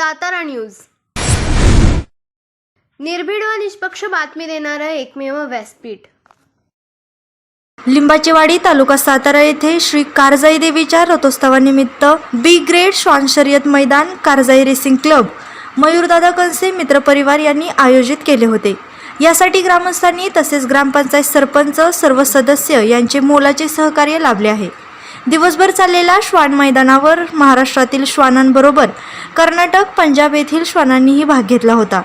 Satara news. निर्भीड व निष्पक्ष बातमी देणारं एकमेव व्यासपीठ. लिंबाचेवाडी तालुका सातारा येथे श्री कारजाई देवीच्या रथोत्सवानिमित्त बी ग्रेड श्वान शर्यत मैदान कारजाई रेसिंग क्लब मयूरदादा कंसे मित्रपरिवार यांनी आयोजित केले होते. यासाठी ग्रामस्थांनी तसेच ग्रामपंचायत सरपंच सर्व सदस्य यांचे मोलाचे सहकार्य लाभले आहे. दिवसभर चाललेल्या श्वान मैदानावर महाराष्ट्रातील श्वानांबरोबर कर्नाटक पंजाब येथील श्वानांनीही भाग घेतला होता.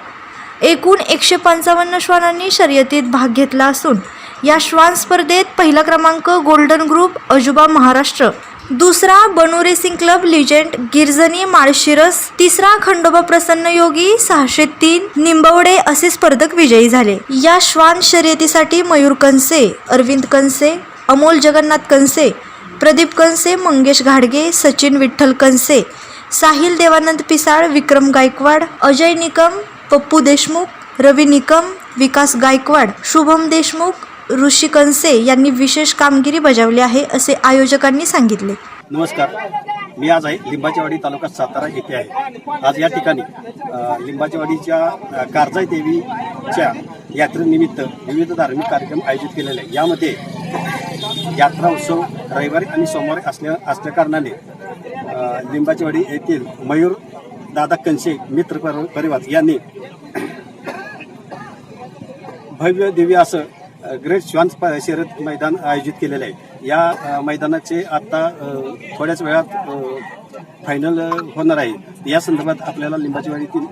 एकूण एकशे पंचावन्न श्वानांनी शर्यतीत भाग घेतला असून या श्वान स्पर्धेत पहिला क्रमांक गोल्डन ग्रुप अजुबा महाराष्ट्र दुसरा बनू racing club legend Girjani Malshiras तिसरा खंडोबा प्रसन्न योगी सहाशे तीन निंबवडे असे स्पर्धक विजयी झाले. या श्वान शर्यतीसाठी मयूर कंसे अरविंद कंसे अमोल जगन्नाथ कंसे प्रदीप कंसे मंगेश घाडगे सचिन विठ्ठल कंसे साहिल देवानंद पिसाळ विक्रम गायकवाड अजय निकम पप्पू देशमुख रवी निकम विकास गायकवाड शुभम देशमुख ऋषी कंसे यांनी विशेष कामगिरी बजावली आहे असे आयोजकांनी सांगितले. नमस्कार. मी आज आहे लिंबाचेवाडी तालुका सातारा येथे आहे. आज या ठिकाणी लिंबाचेवाडीच्या कारजाई देवीच्या यात्रेनिमित्त विविध धार्मिक कार्यक्रम आयोजित केलेले आहे यामध्ये यात्रा उत्सव रविवारी आणि सोमवारी असल्या असल्याकारणाने लिंबाचीवाडी येथील मयूर दादा कंसे मित्र परिवार यांनी भव्य दिव्य असं ग्रेट श्वान शर्यत मैदान आयोजित केलेलं आहे. या मैदानाचे आता थोड्याच वेळात फायनल होणार आहे. या संदर्भात आपल्याला लिंबाचीवाडीतील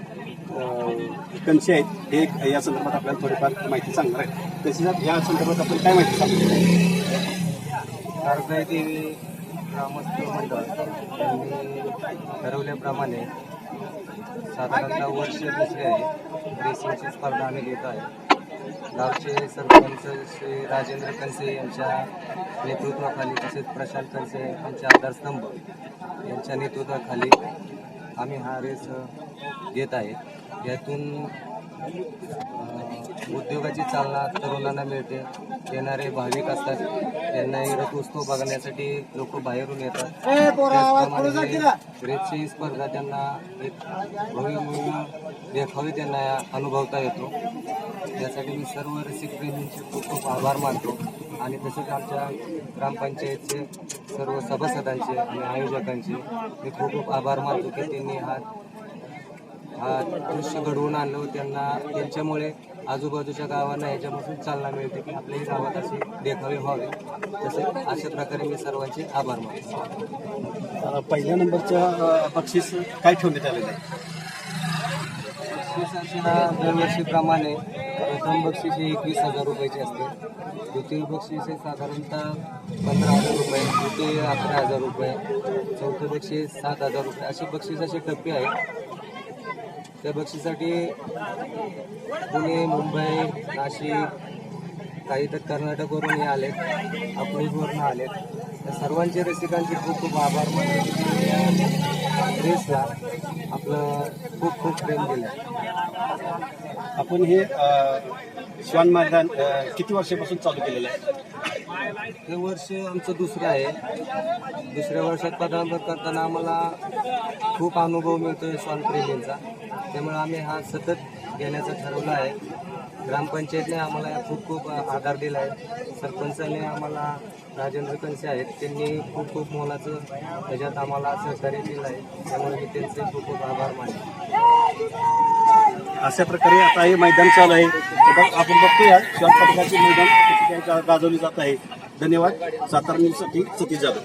कंसे आहेत हे या संदर्भात आपल्याला थोडीफार माहिती सांगणार आहे तसेच या संदर्भात आपण काय माहिती सांगतो कारजाई देवी ग्रामस्थ मंडळ यांनी ठरवल्याप्रमाणे साधारणतः वर्ष दुसरे आहे रेसिंगची स्पर्धा आम्ही घेत आहे. गावचे सरपंच श्री राजेंद्र कनसे यांच्या नेतृत्वाखाली तसेच प्रशांत कनसे यांचे आधारस्तंभ यांच्या नेतृत्वाखाली आम्ही हा रेस घेत आहे. यातून उद्योगाची चालना तरुणांना मिळते. येणारे भाविक असतात. त्यांनाही रथोत्सव बघण्यासाठी लोक बाहेरून येतात. रेसची स्पर्धा त्यांना एक भव्य देखावे त्यांना अनुभवता येतो. यासाठी मी सर्व रसिक प्रेमींचे खूप खूप आभार मानतो. आणि तसेच आमच्या ग्रामपंचायतचे सर्व सभासदांचे आणि आयोजकांचे मी खूप खूप आभार मानतो की त्यांनी हा हा दृश्य घडवून आणलं त्यांना त्यांच्यामुळे आजूबाजूच्या गावांना याच्यापासून चालना मिळते की आपल्याही गावात असे देखावे व्हावे. तसेच अशा प्रकारे मी सर्वांचे आभार मानतो. पहिल्या नंबरचं अ, बक्षीस काय ठेवण्यात आलेलं आहे? बक्षिसाच्या दरवर्षीप्रमाणे प्रथम बक्षीस हे एकवीस हजार रुपयाचे असते. द्वितीय बक्षीस हे साधारणतः पंधरा हजार रुपये तृतीय अकरा हजार रुपये चौथं बक्षीस सात हजार रुपये. असे बक्षिसाचे टप्पे आहेत त्या बक्षीसाठी पुणे मुंबई नाशिक काही तर कर्नाटकवरून आलेत अकलूजवरून आलेत. त्या सर्वांचे रसिकांचे खूप खूप आभार मानतो रेसला आपलं खूप खूप प्रेम दिलं. आपण हे श्वान मैदान किती वर्षापासून चालू केलेलं आहे? हे वर्ष आमचं दुसरं आहे. दुसऱ्या वर्षात पदार्पण करताना आम्हाला खूप अनुभव मिळतो आहे श्वानप्रेमींचा त्यामुळे आम्ही हा सतत घेण्याचं ठरवलं आहे. ग्रामपंचायतने आम्हाला खूप खूप आधार दिला आहे सरपंचाने आम्हाला राजेंद्र कंसे आहेत त्यांनी खूप खूप मोलाचं त्याच्यात आम्हाला सहकार्य दिलं आहे त्यामुळे मी त्यांचे खूप खूप आभार मानले अशा प्रकारे आता हे मैदान चालू आहे. बघ- आपण बघतोय शिवाय पथकाचे मैदान कसे जात आहे. धन्यवाद. सातारा न्यूजसाठी सतीश जाधव.